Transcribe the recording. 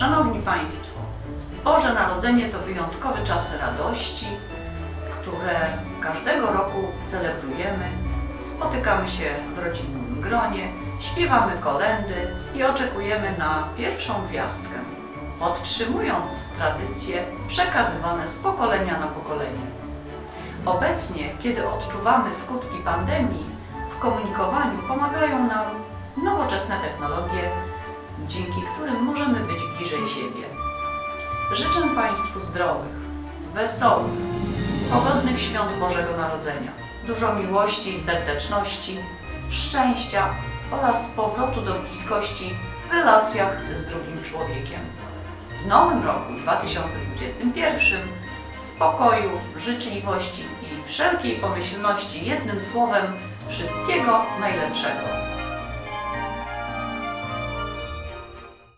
Szanowni Państwo, Boże Narodzenie to wyjątkowe czasy radości, które każdego roku celebrujemy. Spotykamy się w rodzinnym gronie, śpiewamy kolendy i oczekujemy na pierwszą gwiazdkę, podtrzymując tradycje przekazywane z pokolenia na pokolenie. Obecnie, kiedy odczuwamy skutki pandemii, w komunikowaniu pomagają nam nowoczesne technologie, dzięki którym możemy być bliżej siebie. Życzę Państwu zdrowych, wesołych, pogodnych świąt Bożego Narodzenia, dużo miłości i serdeczności, szczęścia oraz powrotu do bliskości w relacjach z drugim człowiekiem. W nowym roku 2021 spokoju, życzliwości i wszelkiej pomyślności, jednym słowem wszystkiego najlepszego.